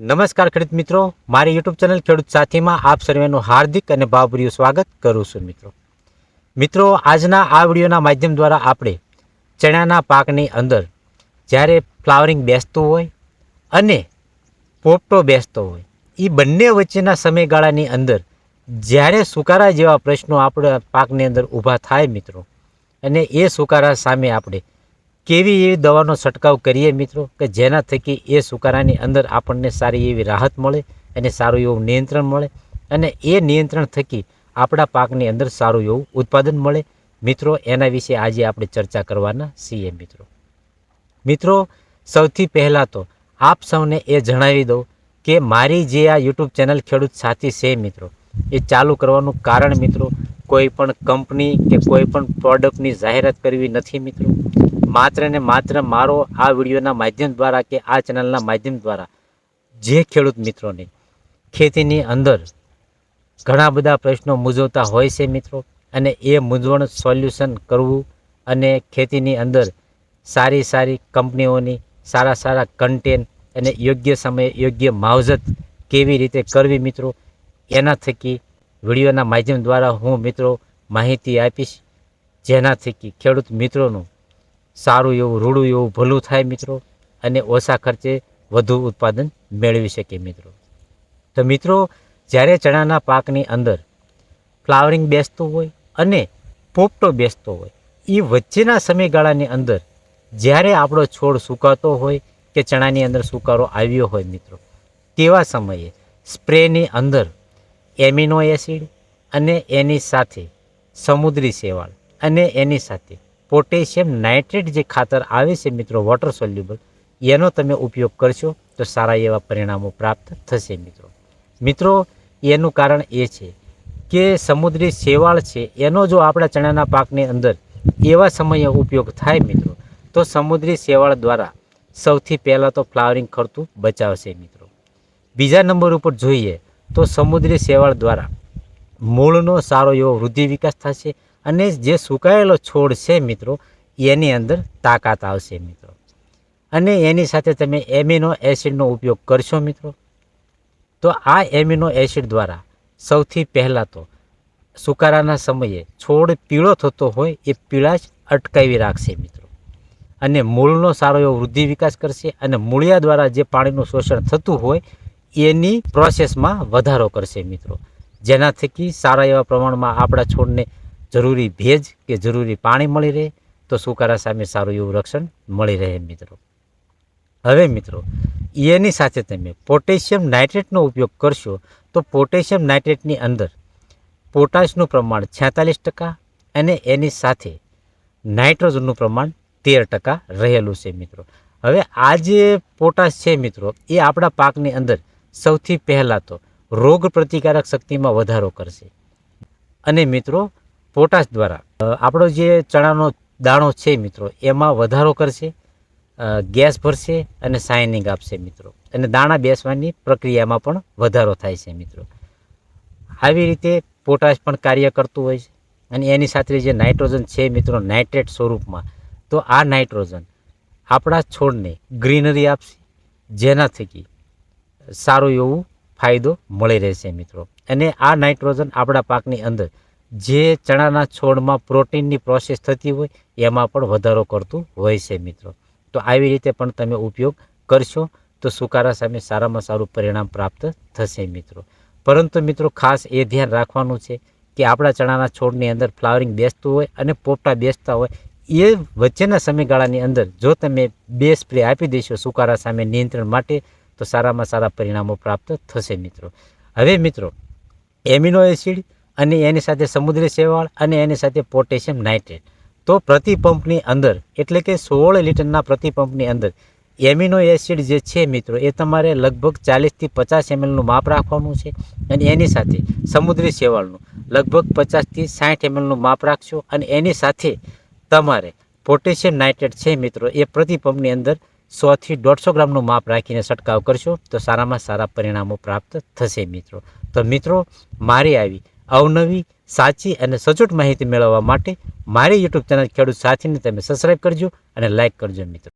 નમસ્કાર ખેડૂત મિત્રો, મારી યુટ્યુબ ચેનલ ખેડૂત સાથીમાં આપ સર્વેનું હાર્દિક અને ભાવભર્યું સ્વાગત કરું છું મિત્રો. મિત્રો, આજના આ વિડીયોના માધ્યમ દ્વારા આપણે ચણાના પાકની અંદર જ્યારે ફ્લાવરિંગ બેસતું હોય અને પોપટો બેસતો હોય એ બંને વચ્ચેના સમયગાળાની અંદર જ્યારે સુકારા જેવા પ્રશ્નો આપણા પાકની અંદર ઊભા થાય મિત્રો, અને એ સુકારા સામે આપણે કેવી એવી દવાનો છંટકાવ કરીએ મિત્રો કે જેના થકી એ સુકારાની અંદર આપણને સારી એવી રાહત મળે અને સારું એવું નિયંત્રણ મળે અને એ નિયંત્રણ થકી આપણા પાકની અંદર સારું એવું ઉત્પાદન મળે. મિત્રો, એના વિશે આજે આપણે ચર્ચા કરવાના છીએ મિત્રો. મિત્રો, સૌથી પહેલાં તો આપ સૌને એ જણાવી દઉં કે મારી જે આ યુટ્યુબ ચેનલ ખેડૂત સાથી છે મિત્રો, એ ચાલુ કરવાનું કારણ મિત્રો, કોઈ પણ કંપની કે કોઈ પણ પ્રોડક્ટની જાહેરાત કરવી નથી મિત્રો. માત્ર ને માત્ર મારો આ વિડીયોના માધ્યમ દ્વારા કે આ ચેનલના માધ્યમ દ્વારા જે ખેડૂત મિત્રોને ખેતીની અંદર ઘણા બધા પ્રશ્નો મૂંઝવતા હોય છે મિત્રો, અને એ મૂંઝવણ સોલ્યુશન કરવું અને ખેતીની અંદર સારી સારી કંપનીઓની સારા સારા કન્ટેન્ટ અને યોગ્ય સમયે યોગ્ય માવજત કેવી રીતે કરવી મિત્રો, એના થકી વિડીયોના માધ્યમ દ્વારા હું મિત્રો માહિતી આપીશ, જેના થકી ખેડૂત મિત્રોનું સારું એવું, રૂડું એવું, ભલું થાય મિત્રો, અને ઓછા ખર્ચે વધુ ઉત્પાદન મેળવી શકે મિત્રો. તો મિત્રો, જ્યારે ચણાના પાકની અંદર ફ્લાવરિંગ બેસતું હોય અને પોપટો બેસતો હોય એ વચ્ચેના સમયગાળાની અંદર જ્યારે આપણો છોડ સુકાતો હોય કે ચણાની અંદર સુકારો આવ્યો હોય મિત્રો, તેવા સમયે સ્પ્રેની અંદર એમિનો એસિડ અને એની સાથે સમુદ્રી શેવાળ અને એની સાથે પોટેશિયમ નાઇટ્રેટ જે ખાતર આવે છે મિત્રો વોટર સોલ્યુબલ એનો તમે ઉપયોગ કરશો તો સારા એવા પરિણામો પ્રાપ્ત થશે મિત્રો. મિત્રો, એનું કારણ એ છે કે સમુદ્રી શેવાળ છે, એનો જો આપણા ચણાના પાકની અંદર એવા સમયે ઉપયોગ થાય મિત્રો, તો સમુદ્રી શેવાળ દ્વારા સૌથી પહેલાં તો ફ્લાવરિંગ ખર્ચું બચાવશે મિત્રો. બીજા નંબર ઉપર જોઈએ તો સમુદ્રી શેવાળ દ્વારા મૂળનો સારો એવો વૃદ્ધિ વિકાસ થશે અને જે સુકાયેલો છોડ છે મિત્રો, એની અંદર તાકાત આવશે મિત્રો. અને એની સાથે તમે એમિનો એસિડનો ઉપયોગ કરશો મિત્રો. તો આ એમિનો એસિડ દ્વારા સૌથી પહેલાં તો સુકારાના સમયે છોડ પીળો થતો હોય એ પીળાશ અટકાવી રાખશે મિત્રો. અને મૂળનો સારો એવો વૃદ્ધિ વિકાસ કરશે અને મૂળિયા દ્વારા જે પાણીનું શોષણ થતું હોય એની પ્રોસેસમાં વધારો કરશે મિત્રો. જેના થકી સારા એવા પ્રમાણમાં આપણા છોડને જરૂરી ભેજ કે જરૂરી પાણી મળી રહે, તો સુકારા સામે સારું એવું રક્ષણ મળી રહે મિત્રો. હવે મિત્રો, એની સાથે તમે પોટેશિયમ નાઇટ્રેટનો ઉપયોગ કરશો, તો પોટેશિયમ નાઇટ્રેટની અંદર પોટાશનું પ્રમાણ છેતાલીસ ટકા અને એની સાથે નાઇટ્રોજનનું પ્રમાણ તેર ટકા રહેલું છે મિત્રો. હવે આ જે પોટાશ છે મિત્રો, એ આપણા પાકની અંદર સૌથી પહેલાં તો રોગ પ્રતિકારક શક્તિમાં વધારો કરશે. અને મિત્રો પોટાશ દ્વારા. આપણો જે ચણાનો દાણો છે મિત્રો, એમાં વધારો કરશે ગેસ ભરશે અને શાઇનિંગ આપશે મિત્રો. અને દાણા બેસવાની પ્રક્રિયામાં પણ વધારો થાય છે મિત્રો. આવી રીતે પોટાશ પણ કાર્ય કરતું હોય છે. અને એની સાથે જે નાઇટ્રોજન છે મિત્રો, નાઇટ્રેટ સ્વરૂપમાં, તો આ નાઇટ્રોજન આપણા છોડને ગ્રીનરી આપશે જેના થકી સારું એવું ફાયદો મળી રહેશે મિત્રો. અને આ નાઇટ્રોજન આપણા પાકની અંદર જે ચણાના છોડમાં પ્રોટીનની પ્રોસેસ થતી હોય, એમાં પણ વધારો કરતું હોય છે મિત્રો. તો આવી રીતે પણ તમે ઉપયોગ કરશો, તો સુકારા સામે સારામાં સારું પરિણામ પ્રાપ્ત થશે મિત્રો. પરંતુ મિત્રો, ખાસ એ ધ્યાન રાખવાનું છે કે આપણા ચણાના છોડની અંદર ફ્લાવરિંગ બેસતું હોય અને પોપટા બેસતા હોય, એ વચ્ચેના સમયગાળાની અંદર જો તમે બે સ્પ્રે આપી દેશો સુકારા સામે નિયંત્રણ માટે, તો સારામાં સારા પરિણામો પ્રાપ્ત થશે મિત્રો. હવે મિત્રો, એમિનો એસિડ અને એની સાથે સમુદ્રી શેવાળ અને એની સાથે પોટેશિયમ નાઇટ્રેટ. તો પ્રતિ પંપની અંદર, એટલે કે સોળ લીટરના પ્રતિ પંપની અંદર, એમિનો એસિડ જે છે મિત્રો, એ તમારે લગભગ ચાલીસથી પચાસ એમએલનું માપ રાખવાનું છે અને એની સાથે સમુદ્રી શેવાળનું લગભગ પચાસથી સાઠ એમએલનું માપ રાખશો અને એની સાથે તમારે પોટેશિયમ નાઇટ્રેટ છે મિત્રો, એ પ્રતિ પંપની અંદર સોથી દોઢસો ગ્રામનું માપ રાખીને છંટકાવ કરશો તો સારામાં સારા પરિણામો પ્રાપ્ત થશે મિત્રો. તો મિત્રો, મારી આવી અવનવી સાચી અને સચોટ માહિતી મેળવવા માટે મારી યુટ્યુબ ચેનલ ખેડૂત સાથીને તમે સબસ્ક્રાઈબ કરજો અને લાઇક કરજો મિત્રો.